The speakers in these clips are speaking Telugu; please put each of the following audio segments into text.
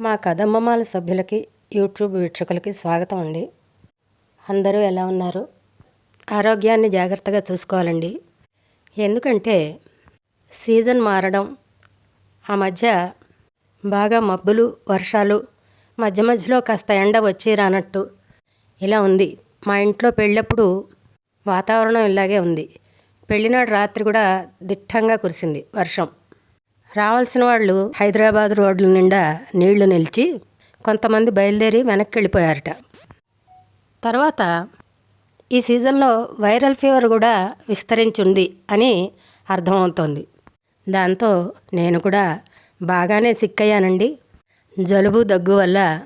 మా కదమ్మమాల సభ్యులకి యూట్యూబ్ వీక్షకులకి స్వాగతం అండి. అందరూ ఎలా ఉన్నారు? ఆరోగ్యాన్ని జాగ్రత్తగా చూసుకోవాలండి. ఎందుకంటే సీజన్ మారడం ఆ మధ్య బాగా మబ్బులు వర్షాలు మధ్య మధ్యలో కాస్త ఎండ వచ్చి రానట్టు ఇలా ఉంది. మా ఇంట్లో పెళ్ళప్పుడు వాతావరణం ఇలాగే ఉంది. పెళ్ళినాడు రాత్రి కూడా దిట్టంగా కురిసింది వర్షం. రావాల్సిన వాళ్ళు హైదరాబాద్ రోడ్ల నిండా నీళ్ళు నిలిచి కొంతమంది బయలుదేరి వెనక్కి వెళ్ళిపోయారట తర్వాత ఈ సీజన్లో వైరల్ ఫీవర్ కూడా విస్తరించి ఉంది అని అర్థమవుతోంది. దాంతో నేను కూడా బాగానే సిక్కయ్యానండి. జలుబు దగ్గు వల్ల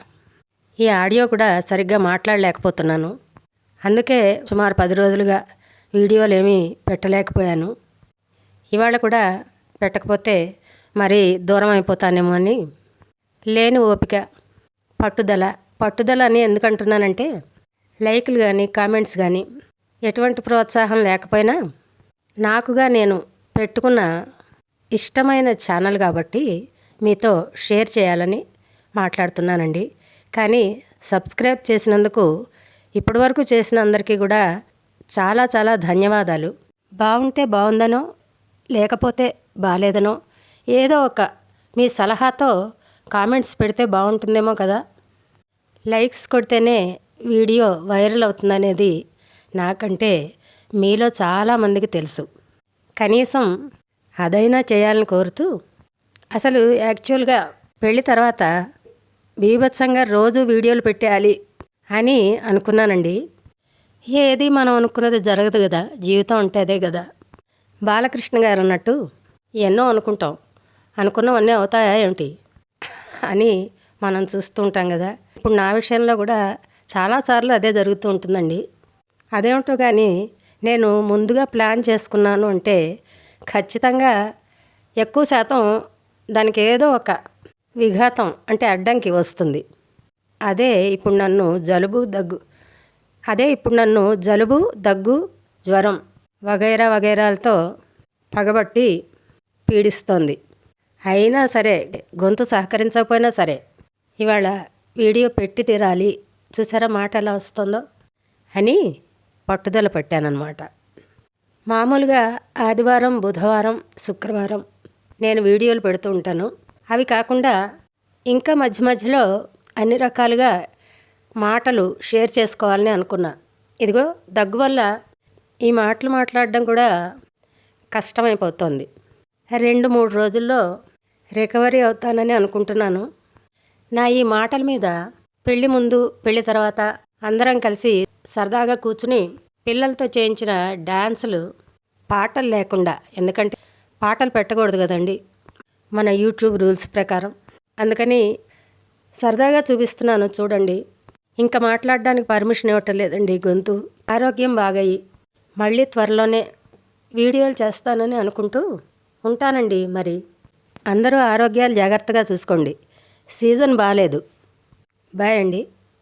ఈ ఆడియో కూడా సరిగ్గా మాట్లాడలేకపోతున్నాను. అందుకే సుమారు పది రోజులుగా వీడియోలు ఏమీ పెట్టలేకపోయాను. ఇవాళ కూడా పెట్టకపోతే మరి దూరం అయిపోతానేమో అని లేని ఓపిక పట్టుదల. పట్టుదల అని ఎందుకంటున్నానంటే లైక్లు లైకులు కానీ కామెంట్స్ కానీ ఎటువంటి ప్రోత్సాహం లేకపోయినా నాకుగా నేను పెట్టుకున్న ఇష్టమైన ఛానల్ కాబట్టి మీతో షేర్ చేయాలని మాట్లాడుతున్నానండి. కానీ సబ్స్క్రైబ్ చేసినందుకు ఇప్పటివరకు చేసిన అందరికీ కూడా చాలా చాలా ధన్యవాదాలు. బాగుంటే బాగుందనో లేకపోతే బాగాలేదనో ఏదో ఒక మీ సలహాతో కామెంట్స్ పెడితే బాగుంటుందేమో కదా. లైక్స్ కొడితేనే వీడియో వైరల్ అవుతుందనేది నాకంటే మీలో చాలామందికి తెలుసు. కనీసం అదైనా చేయాలని కోరుతూ అసలు యాక్చువల్గా పెళ్ళి తర్వాత బీభత్సంగా రోజు వీడియోలు పెట్టేయాలి అని అనుకున్నానండి. ఏది మనం అనుకున్నది జరగదు కదా జీవితం అంటే అదే కదా. బాలకృష్ణ గారు అన్నట్టు ఎన్నో అనుకుంటాం. అనుకున్నవన్నీ అవుతాయా ఏమిటి? అని మనం చూస్తూ ఉంటాం కదా. ఇప్పుడు నా విషయంలో కూడా చాలాసార్లు అదే జరుగుతూ ఉంటుందండి. అదేమిటో కానీ నేను ముందుగా ప్లాన్ చేసుకున్నాను అంటే ఖచ్చితంగా ఎక్కువ శాతం దానికి ఏదో ఒక విఘాతం అంటే అడ్డంకి వస్తుంది. అదే ఇప్పుడు నన్ను జలుబు దగ్గు అదే ఇప్పుడు నన్ను జలుబు దగ్గు జ్వరం వగైరా వగైరాలతో పగబట్టి పీడిస్తోంది. అయినా సరే గొంతు సహకరించకపోయినా సరే ఇవాళ వీడియో పెట్టి తీరాలి. చూసారా మాట ఎలా వస్తుందో? అని పట్టుదల పెట్టానన్నమాట. మామూలుగా ఆదివారం బుధవారం శుక్రవారం నేను వీడియోలు పెడుతూ ఉంటాను. అవి కాకుండా ఇంకా మధ్య మధ్యలో అన్ని రకాలుగా మాటలు షేర్ చేసుకోవాలని అనుకున్నా. ఇదిగో దగ్గు వల్ల ఈ మాటలు మాట్లాడడం కూడా కష్టమైపోతుంది. రెండు మూడు రోజుల్లో రికవరీ అవుతానని అనుకుంటున్నాను. నా ఈ మాటల మీద పెళ్ళి ముందు పెళ్ళి తర్వాత అందరం కలిసి సరదాగా కూర్చుని పిల్లలతో చేయించిన డ్యాన్సులు పాటలు లేకుండా ఎందుకంటే పాటలు పెట్టకూడదు కదండి మన యూట్యూబ్ రూల్స్ ప్రకారం. అందుకని సరదాగా చూపిస్తున్నాను చూడండి. ఇంకా మాట్లాడడానికి పర్మిషన్ ఇవ్వటం లేదండి గొంతు. ఆరోగ్యం బాగయ్యి మళ్ళీ త్వరలోనే వీడియోలు చేస్తానని అనుకుంటూ ఉంటానండి మరి. అందరూ ఆరోగ్యాలు జాగ్రత్తగా చూసుకోండి. సీజన్ బాగాలేదు బాయ్ అండి.